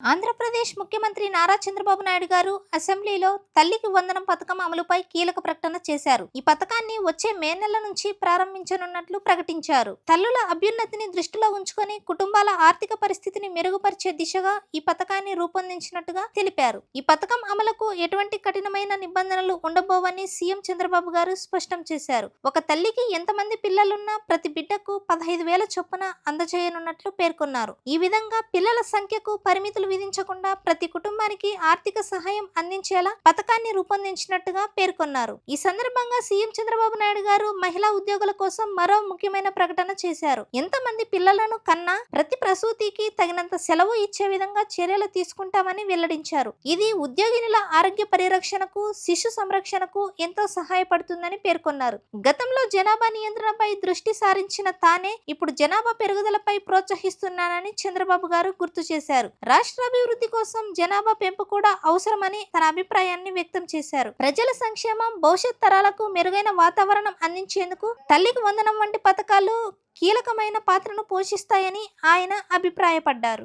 ఆంధ్రప్రదేశ్ ముఖ్యమంత్రి నారా చంద్రబాబు నాయుడు గారు అసెంబ్లీలో తల్లికి వందనం పథకం అమలుపై కీలక ప్రకటన చేశారు. ఈ పథకాన్ని వచ్చే మే నెల నుంచి ప్రారంభించనున్నట్లు ప్రకటించారు. తల్లుల అభ్యున్నతిని దృష్టిలో ఉంచుకొని కుటుంబాల ఆర్థిక పరిస్థితిని మెరుగుపరిచే దిశగా ఈ పథకాన్ని రూపొందించినట్టుగా తెలిపారు. ఈ పథకం అమలుకు ఎటువంటి కఠినమైన నిబంధనలు ఉండబోవని సీఎం చంద్రబాబు గారు స్పష్టం చేశారు. ఒక తల్లికి ఎంతమంది పిల్లలున్నా ప్రతి బిడ్డకు పదహైదు వేల చొప్పున అందజేయనున్నట్లు పేర్కొన్నారు. ఈ విధంగా పిల్లల సంఖ్యకు పరిమితులు విధించకుండా ప్రతి కుటుంబానికి ఆర్థిక సహాయం అందించేలా పథకాన్ని రూపొందించినట్టుగా పేర్కొన్నారు. ఈ సందర్భంగా సీఎం చంద్రబాబు నాయుడు గారు మహిళా ఉద్యోగుల కోసం మరో ముఖ్యమైన ప్రకటన చేశారు. ఎంతమంది పిల్లలను కన్నా ప్రతి ప్రసూతికి తగినంత సెలవు ఇచ్చే విధంగా చర్యలు తీసుకుంటామని వెల్లడించారు. ఇది ఉద్యోగినుల ఆరోగ్య పరిరక్షణకు శిశు సంరక్షణకు ఎంతో సహాయపడుతుందని పేర్కొన్నారు. గతంలో జనాభా నియంత్రణపై దృష్టి సారించిన తానే ఇప్పుడు జనాభా పెరుగుదలపై ప్రోత్సహిస్తున్నానని చంద్రబాబు గారు గుర్తు చేశారు. రాష్ట్రాభివృద్ధి కోసం జనాభా పెంపు కూడా అవసరమని తన అభిప్రాయాన్ని వ్యక్తం చేశారు. ప్రజల సంక్షేమం భవిష్యత్ తరాలకు మెరుగైన వాతావరణం అందించేందుకు తల్లికి వందనం వంటి పథకాలు కీలకమైన పాత్రను పోషిస్తాయని ఆయన అభిప్రాయపడ్డారు.